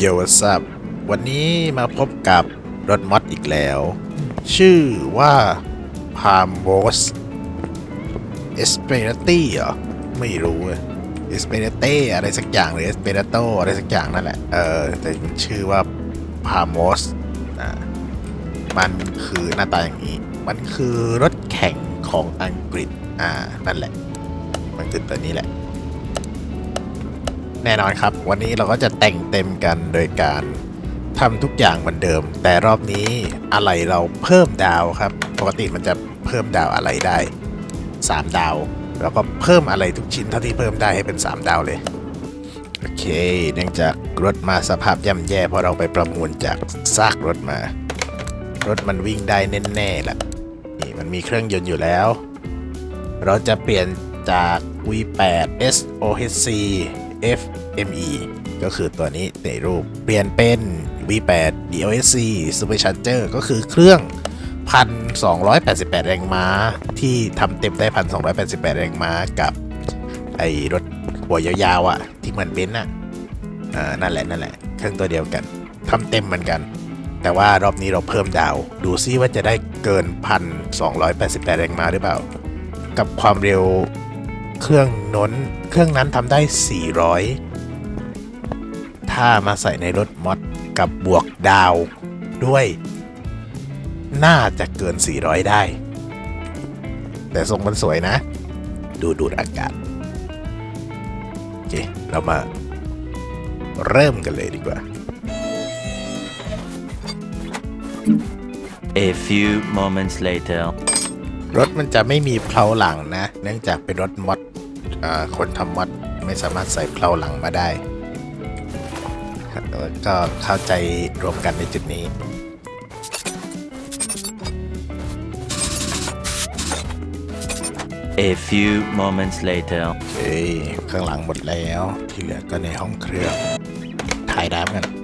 โยซับวันนี้มาพบกับรถมอดอีกแล้ว ชื่อว่าพามโบสเอสเปรตี้เหรอ ไม่รู้เอสเปรเต้อะไรสักอย่างหรือเอสเปรโตอะไรสักอย่างนั่นแหละ เออ แต่มันชื่อว่าพามโบสอ่ามันคือหน้าตาอย่างนี้ มันคือรถแข่งของอังกฤษ อ่า นั่นแหละ มันคือตัวนี้แหละ แน่นอนครับ วันนี้เราก็จะแต่งเต็มกันโดยการทำทุกอย่างเหมือนเดิม แต่รอบนี้อะไรเราเพิ่มดาวครับ ปกติมันจะเพิ่มดาวอะไรได้ 3 ดาว แล้วก็เพิ่มอะไรทุกชิ้นเท่าที่เพิ่มได้ให้เป็น 3 ดาวเลยโอเค เนื่องจากรถมาสภาพย่ำแย่เพราะเราไปประมูลจากซากรถมา รถมันวิ่งได้แน่ๆแหละนี่มันมีเครื่องยนต์อยู่แล้ว เราจะเปลี่ยนจาก V8 SOHC FME ก็คือตัวนี้ในรูปเปลี่ยนเป็น V8 DOSC Supercharger ก็คือเครื่อง 1,288 แรงม้า ที่ทำเต็มได้ 1,288 แรงม้ากับ ไอ้รถหัวยาวๆอะ ที่เหมือนเบนซ์อะนั่นแหละนั่นแหละ เครื่องตัวเดียวกันทำเต็มเหมือนกัน แต่ว่ารอบนี้เราเพิ่มดาว ดูซิว่าจะได้เกิน 1,288 แรงม้าหรือเปล่า กับความเร็ว เครื่องน้น เครื่องนั้นทำได้ 400 ถ้ามาใส่ในรถมอดกับบวกดาวด้วย น่าจะเกิน 400 ได้ แต่ทรงมันสวยนะ ดูดูดอากาศ โอเค เรามาเริ่มกันเลยดีกว่า A few moments later. รถมันจะไม่มีเพลาหลังนะ เนื่องจากเป็นรถมอดอ่าคนทำมอดไม่สามารถใส่เพลาหลังมาได้ครับก็เข้าใจรวมกันในจุดนี้ A few moments later. เอ้ยข้างหลังหมดแล้ว ที่เหลือก็ในห้องเครื่องถ่ายน้ำกัน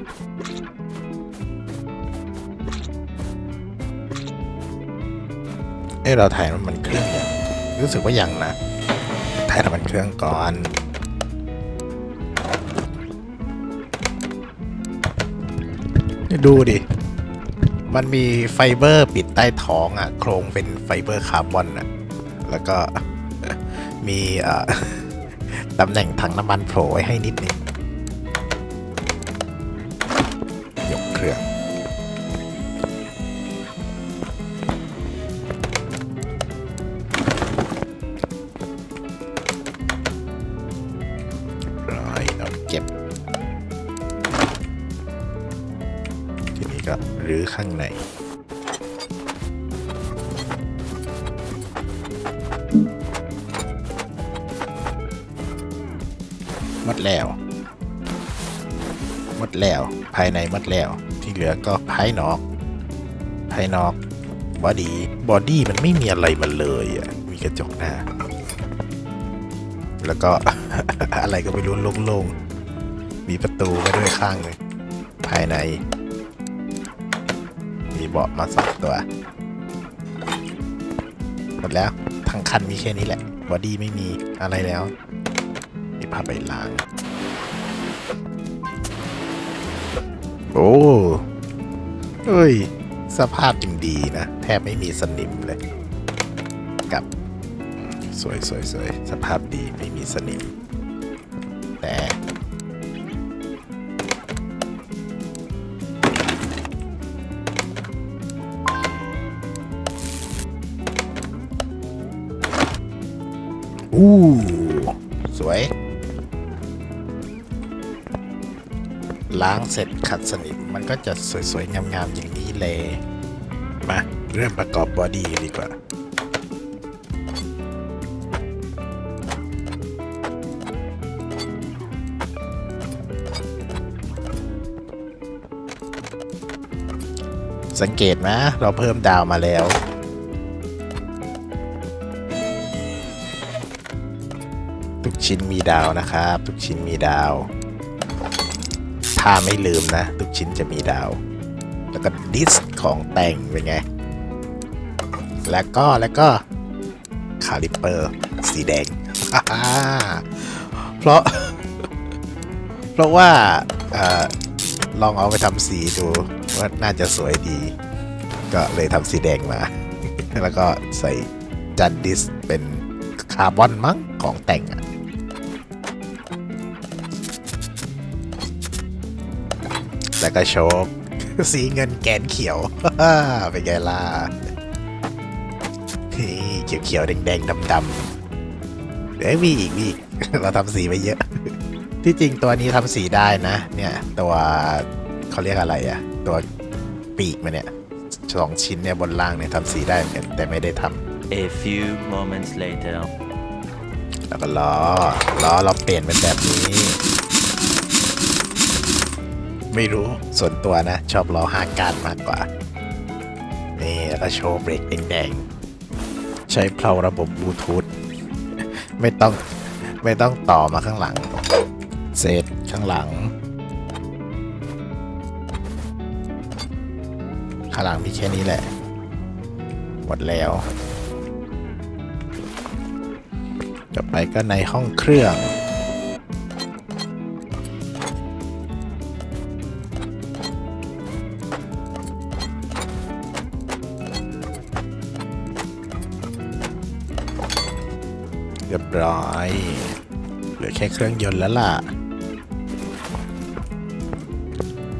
เอ้เราถ่ายน้ำมันเครื่องยังรู้สึกว่ายังนะ ถ่ายน้ำมันเครื่องก่อนดูดิ มันมีไฟเบอร์ปิดใต้ท้องอะ โครงเป็นไฟเบอร์คาร์บอนอะ แล้วก็มีตำแหน่งถังน้ำมันโผล่ไว้ให้นิดนึง นี้ก็รื้อข้างในหมดแล้วหมดแล้ว ภายในหมดแล้ว ที่เหลือก็ภายนอก ภายนอกบอดี้บอดี้มันไม่มีอะไรมันเลยอะ มีกระจกหน้า แล้วก็ อะไรก็ไม่รู้โล่งๆ มีประตูไว้ด้วยข้างหนึงภายใน บาะมาสองตัว หมดแล้ว ทั้งคันมีแค่นี้แหละ บอดี้ไม่มีอะไรแล้วมีผ้าใบล้าง โอ้เอ้ย สภาพยังดีนะ แทบไม่มีสนิมเลย กับสวยสวยสวยสภาพดีไม่มีสนิมแต่ อู้ สวย ล้างเสร็จขัดสนิมมันก็จะสวยๆ งามๆ อย่างนี้เลย มา เริ่มประกอบบอดี้ดีกว่าสังเกตนะ เราเพิ่มดาวมาแล้ว กชิ้นมีดาวนะครับ ทุกชิ้นมีดาว ถ้าไม่ลืมนะ ทุกชิ้นจะมีดาว แล้วก็ดิสของแต่งเป็นไง แล้วก็แล้วก็คาลิปเปอร์สีแดง เพราะ เพราะว่าออลองเอาไปทำสีดูว่าน่าจะสวยดี ก็เลยทำสีแดงมา แล้วก็ใส่จันดิสเป็นคาร์บอนมั้งของแต่งอะ แล้วก็โชกสีเงินแกนเขียวเป็นไงล่ะนี่เขียวๆแดงๆดำๆเดี๋ยวมีอีกมีอีกเราทำสีไปเยอะ ที่จริงตัวนี้ทำสีได้นะ เนี่ย ตัวเขาเรียกอะไรอะตัวปีกมันเนี่ยสองชิ้นเนี่ยบนล่างเนี่ยทำสีได้เหมือนกันแต่ไม่ได้ทำ A few moments later. แล้วก็ล้อล้อเราเปลี่ยนเป็นแบบนี้ ไม่รู้ส่วนตัวนะ ชอบล้อห้ากานมากกว่า นี่แล้วก็โชว์เบรกแดงๆ ใช้เพลาระบบบลูทูธไม่ต้องไม่ต้องต่อมาข้างหลังเซตข้างหลัง ข้างหลังมีแค่นี้แหละ หมดแล้วต่อไปก็ในห้องเครื่อง เหลือแค่เครื่องยนต์แล้วล่ะ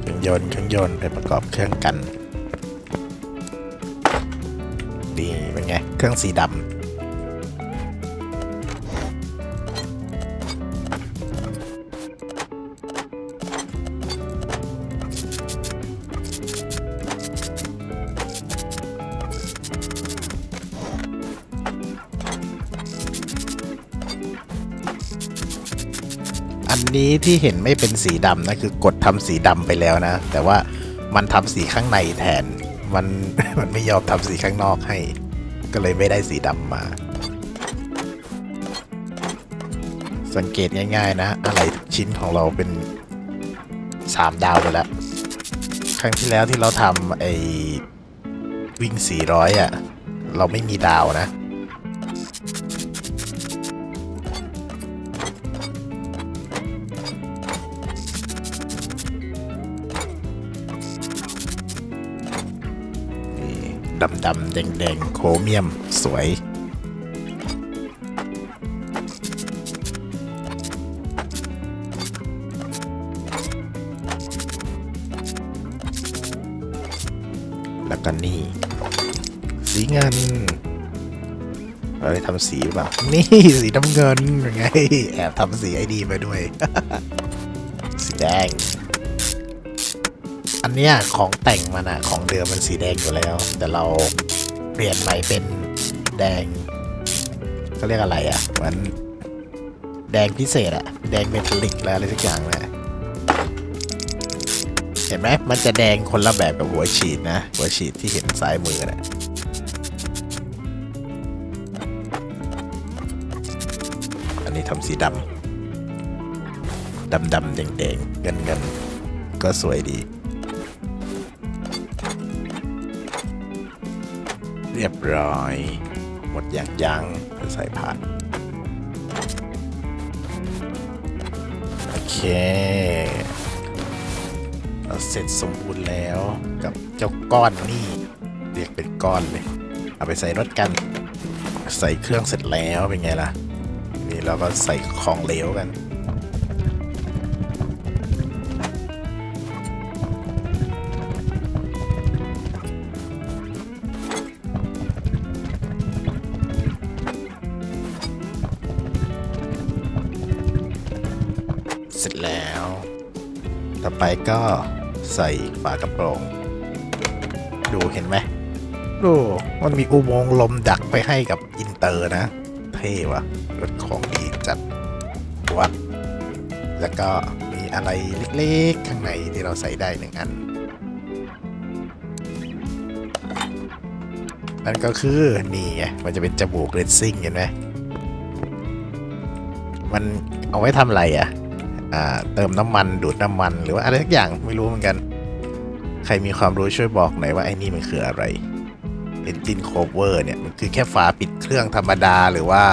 เครื่องยนต์เครื่องยนต์ไปประกอบเครื่องกัน ดีเป็นไง เครื่องสีดำ นี้ที่เห็นไม่เป็นสีดำนะคือกดทำสีดำไปแล้วนะ แต่ว่ามันทำสีข้างในแทน มันมันไม่ยอมทำสีข้างนอกให้ ก็เลยไม่ได้สีดำมา สังเกตง่าย ๆ นะ อะไรทุกชิ้นของเราเป็น 3 ดาวไปแล้ว ครั้งที่แล้วที่เราทำไอ้วิ่ง 400อะ เราไม่มีดาวนะ ดำดำแดงแดงๆ โครเมียม สวย แล้วก็นี่ สีเงินเราได้ทำสีแบบนี่สีน้ำเงินยังไง แอบทำสีไอดีมาด้วย สีแดง อันเนี้ยของแต่งมันอะของเดิมมันสีแดงอยู่แล้ว แต่เราเปลี่ยนใหม่เป็นแดงเขาเรียกอะไรอะเหมือนแดงพิเศษอะแดงเมทัลลิกแล้วอะไรสักอย่างนะเห็นไหมมันจะแดงคนละแบบกับหัวฉีดนะ หัวฉีดที่เห็นซ้ายมือนะอันนี้ทำสีดำดำดำแดงแดงเงินเงินก็สวยดี รียบร้อย หมดอย่างยังจะใส่ผ่านโอเคเราเสร็จสมบูรณ์แล้วกับเจ้าก้อนนี่เรียกเป็นก้อนเลย เอาไปใส่รถกัน ใส่เครื่องเสร็จแล้วเป็นไงล่ะ นี่เราก็ใส่ของเหลวกัน สร็จแล้ว ต่อไปก็ใส่ฝากระโปรง ดูเห็นไหมดูมันมีอุโมงค์ลมดักไปให้กับอินเตอร์นะ เท่ว่ะรถของดีจัดวัด แล้วก็มีอะไรเล็กๆ ข้างในที่เราใส่ได้หนึ่งอัน นั่นก็คือ นี่ไงมันจะเป็นจมูกเรนซิ่งเห็นไหมมันเอาไว้ทำอะไรอะอ่า เติมน้ำมันดูดน้ำมันหรือว่าอะไรสักอย่างไม่รู้เหมือนกัน ใครมีความรู้ช่วยบอกหน่อยว่าไอ้นี่มันคืออะไร Engine Cover เนี่ยมันคือแค่ฝาปิดเครื่องธรรมดาหรือว่า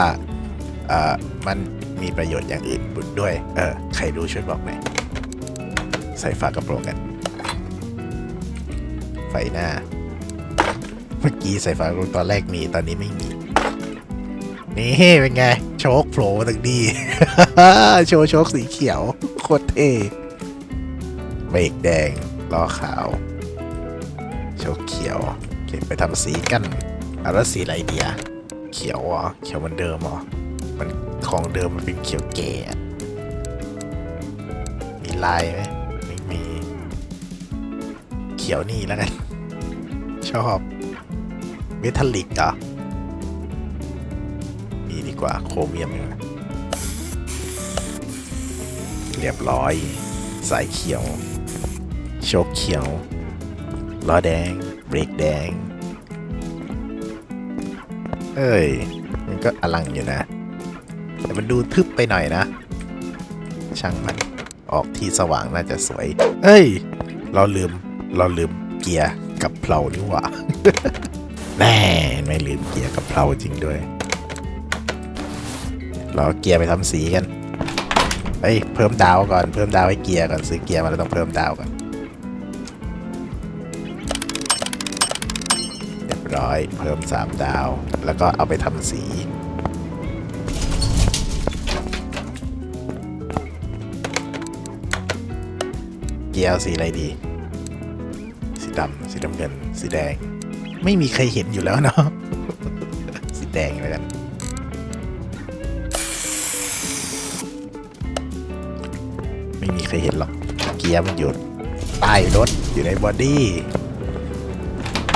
อ่ามันมีประโยชน์อย่างอื่นด้วยเออใครรู้ช่วยบอกหน่อยใส่ฝากระโปรงกัน ไฟหน้า เมื่อกี้ใส่ฝาลูกตอนแรกมีตอนนี้ไม่มี นี่เป็นไง โชคโผล่มาถึงดี โชว์โชคสีเขียว โคตรเท่เบรกแดงล้อขาว โชคเขียว เก็บไปทำสีกันอะแล้วสีอะไรเดียเขียวเหรอเขียวเหมือนเดิมเหรอมันของเดิมมันเป็นเขียวแก่มีลายไหมไม่มี เขียวนี่แล้วกัน ชอบเมทัลลิกเหรอมีดี กว่าโครเมียมเรียบร้อย สายเขียว โชคเขียว ล้อแดง เบรกแดง เอ้ย มันก็อลังอยู่นะ แต่มันดูทึบไปหน่อยนะ ช่างมัน ออกที่สว่างน่าจะสวย เอ้ย เราลืม เราลืมเกียร์กับเพลานี่หว่าแน่ไม่ลืมเกียร์กับเพลาจริงด้วย เราเอเกียร์ไปทำสีกันเฮ้ยเพิ่มดาวก่อนเพิ่มดาวให้เกียร์ก่อนซื้อเกียร์มาแล้วต้องเพิ่มดาวก่อนเรียบร้อยเพิ่ม3ดาว แล้วก็เอาไปทำสีเกียร์สีอะไรดี สีดำสีน้ำเงิน สีแดง ไม่มีใครเห็นอยู่แล้วเนาะ สีแดงแล้วกัน ไม่มีใครเห็นหรอก เกียร์มันอยู่ใต้รถอยู่ในบอดี้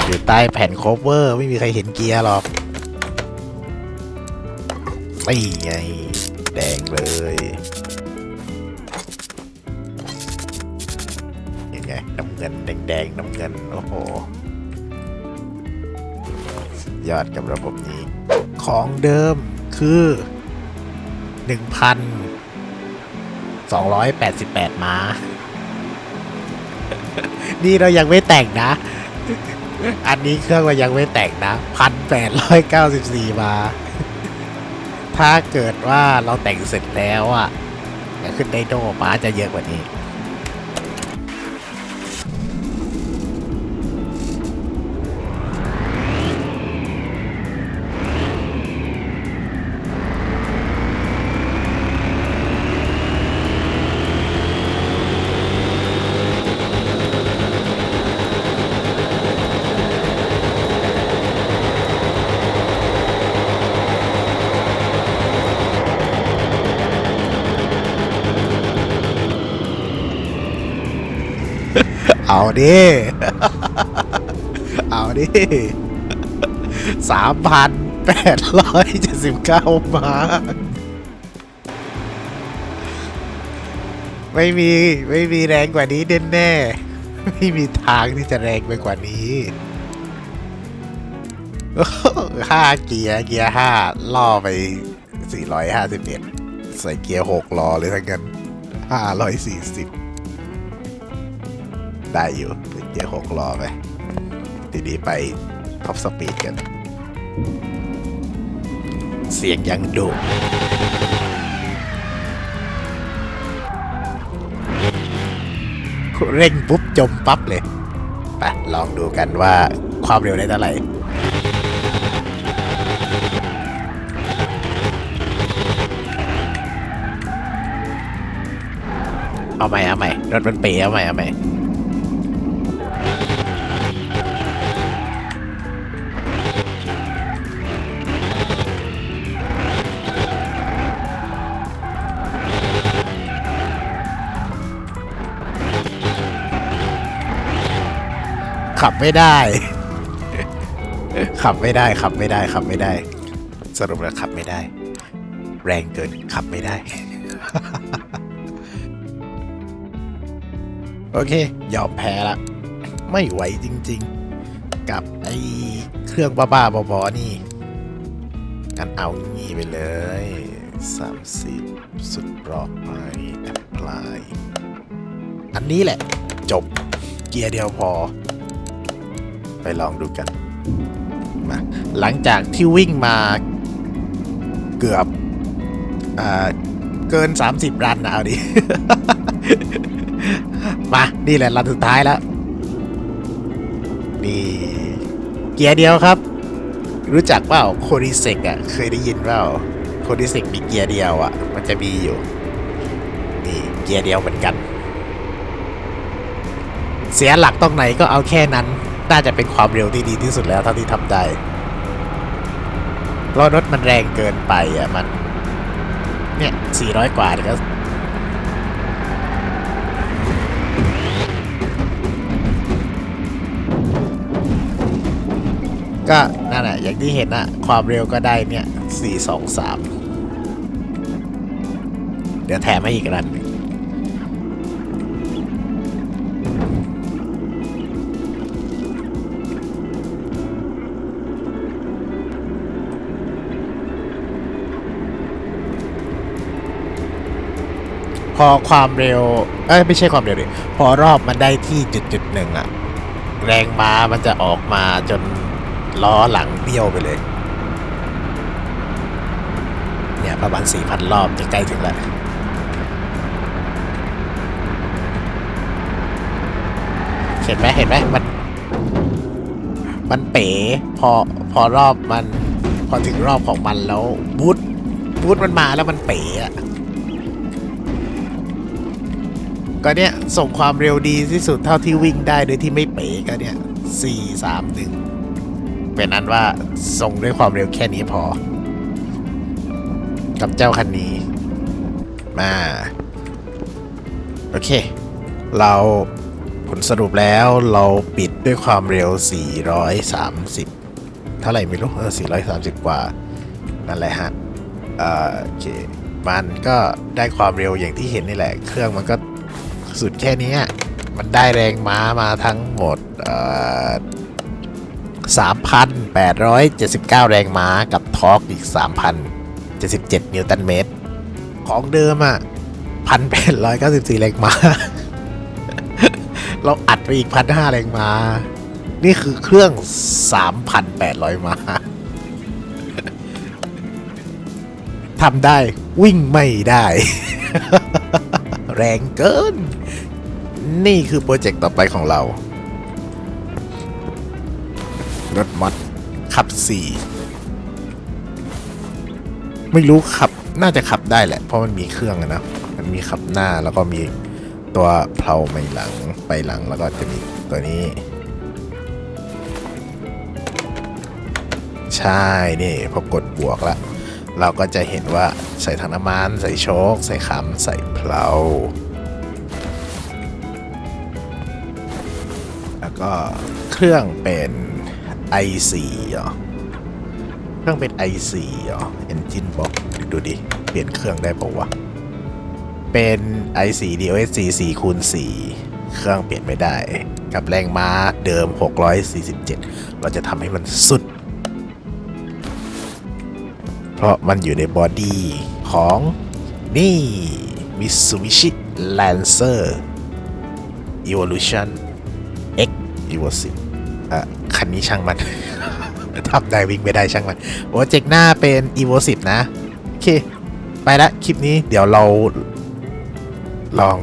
อยู่ใต้แผ่นโคเวอร์ ไม่มีใครเห็นเกียร์หรอกไม่ไงแดงเลยยังไงน้ำเงินแดงๆน้ำเงิน โอ้โห ยอดกับระบบนี้ ของเดิมคือ 288 ม้า นี่เรายังไม่แต่งนะ อันนี้เครื่องเรายังไม่แต่งนะพันแปดร้อยเก้าสิบสี่มาถ้าเกิดว่าเราแต่งเสร็จแล้วอะจะขึ้นไดโดป้าจะเยอะกว่านี้ ดิเอาดิสามพันแปดร้อยเจ็ดสิบเก้ามาไม่มี ไม่มีแรงกว่านี้แน่ๆไม่มีทางที่จะแรงไปกว่านี้ห้าเกียร์เกียร์ห้าล่อไปสี่ร้อยห้าสิบเอ็ดใส่เกียร์หกล้อเลยทั้งนั้นห้าร้อยสี่สิบ ได้อยู่เป็นเกียร์หกล้อไปทีนี้ไปท็อปสปีดกัน เสียงยังดุเร่งปุ๊บจมปั๊บเลยไปลองดูกันว่าความเร็วได้เท่าไหร่เอาใหม่เอาใหม่รถมันเป๋เอาใหม่เอาใหม่ ขับไม่ได้ ขับไม่ได้ ขับไม่ได้ ขับไม่ได้ สรุปแล้วขับไม่ได้ แรงเกินขับไม่ได้ โอเค ยอมแพ้ละ ไม่ไหวจริง ๆ กับไอ้เครื่องบ้าๆบอๆนี่กันเอางี้ไปเลย 30 สุดรอบไปแอปพลาย อันนี้แหละ จบเกียร์เดียวพอ ไปลองดูกันมาหลังจากที่วิ่งมาเกือบอเกิน 30 รันนะเอาดิ มา นี่แหละรันสุดท้ายแล้ว นี่ เกียร์เดียวครับ รู้จักเปล่าโคดิเซกอะ เคยได้ยินเปล่าโคดิเซกมีเกียร์เดียวอะ มันจะมีอยู่ นี่ เกียร์เดียวเหมือนกัน เสียหลักตรงไหนก็เอาแค่นั้น น่าจะเป็นความเร็วที่ดีที่สุดแล้วเท่าที่ทำได้เพราะรถมันแรงเกินไปอะมัน เนี่ย 400 กว่าเนี่ยก็ก็นั่นแหละอย่างที่เห็นอะความเร็วก็ได้เนี่ย 4 2 3 เดี๋ยวแถมให้อีกรัน พอความเร็ว เอ้ยไม่ใช่ความเร็วดิพอรอบมันได้ที่จุดจุดหนึ่งอะแรงม้ามันจะออกมาจนล้อหลังเบี้ยวไปเลย เนี่ยประมาณ4,000รอบจะใกล้ถึงแล้วเห็นไหมเห็นไหมมัน มันเป๋พอพอรอบมัน พอถึงรอบของมันแล้วบูทบูทมันมาแล้วมันเป๋อะ ก็เนี่ย ส่งความเร็วดีที่สุดเท่าที่วิ่งได้โดยที่ไม่เป๋ก็เนี่ย4 3 1เป็นนั้นว่าส่งด้วยความเร็วแค่นี้พอ กับเจ้าคันนี้ มา โอเค เราผลสรุปแล้วเราปิดด้วยความเร็ว 430 เท่าไหร่ไม่รู้เออ430 กว่า นั่นแหละฮะเออโอเค มันก็ได้ความเร็วอย่างที่เห็นนี่แหละ เครื่องมันก็ สุดแค่นี้มันได้แรงม้ามาทั้งหมดเอ่อ3,879 แรงม้ากับทอร์กอีก 3,077 นิวตันเมตร ของเดิมอะ 1,894 แรงม้า เราอัดไปอีก 1,500 แรงม้า นี่คือเครื่อง 3,800 ม้าทำได้วิ่งไม่ได้ แรงเกิน นี่คือโปรเจกต์ต่อไปของเรา รถมอดขับ 4 ไม่รู้ขับ น่าจะขับได้แหละ เพราะมันมีเครื่องนะ มันมีขับหน้าแล้วก็มีตัวเพลาไม่หลังไปหลังแล้วก็จะมีตัวนี้ ใช่นี่พอกดบวกแล้วเราก็จะเห็นว่าใส่ถังน้ำมัน ใส่โชค ใส่คำใส่เพลา ก็เครื่องเป็น i4 เหรอเครื่องเป็น i4 เหรอ Engine Box ดูดิ เปลี่ยนเครื่องได้ปะวะ เป็น i4 DOSC 4คูณ4เครื่องเปลี่ยนไม่ได้ กับแรงม้าเดิม 647 เราจะทำให้มันสุด เพราะมันอยู่ในบอดี้ของนี่ Mitsubishi Lancer Evolution X Evo 10อะคันนี้ช่างมัน ทำได้วิ่งไม่ได้ช่างมันโปรเจกต์หน้าเป็น Evo 10นะ โอเค ไปละคลิปนี้เดี๋ยวเราลอง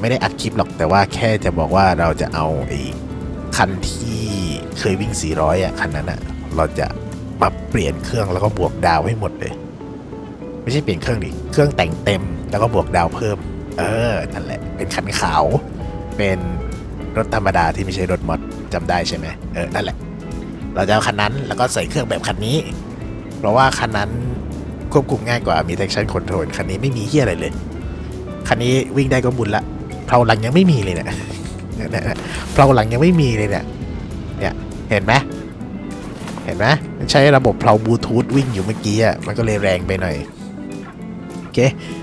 ไม่ได้อัดคลิปหรอกแต่ว่าแค่จะบอกว่าเราจะเอาไอ้คันที่เคยวิ่ง 400 อะ คันนั้นอะ เราจะมาเปลี่ยนเครื่องแล้วก็บวกดาวให้หมดเลย ไม่ใช่เปลี่ยนเครื่องดิเครื่องแต่งเต็มแล้วก็บวกดาวเพิ่ม เออนั่นแหละ เป็นคันขาว เป็น รถธรรมดาที่ไม่ใช่รถมอดจำได้ใช่ไหมเออนั่นแหละ เราจะเอาคันนั้นแล้วก็ใส่เครื่องแบบคันนี้ เพราะว่าคันนั้นควบคุมง่ายกว่ามี traction control คันนี้ไม่มีเฮียอะไรเลย คันนี้วิ่งได้ก็บุญละเพลาหลังยังไม่มีเลยเนี่ยเนี่ยเนี่ยเพลาหลังยังไม่มีเลยเนี่ยเนี่ยเห็นไหมเห็นไหมมันใช้ระบบเพลาบลูทูธวิ่งอยู่เมื่อกี้อะมันก็เลยแรงไปหน่อย โอเค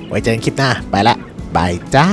ไว้เจอกันคลิปหน้า ไปละบายจ้า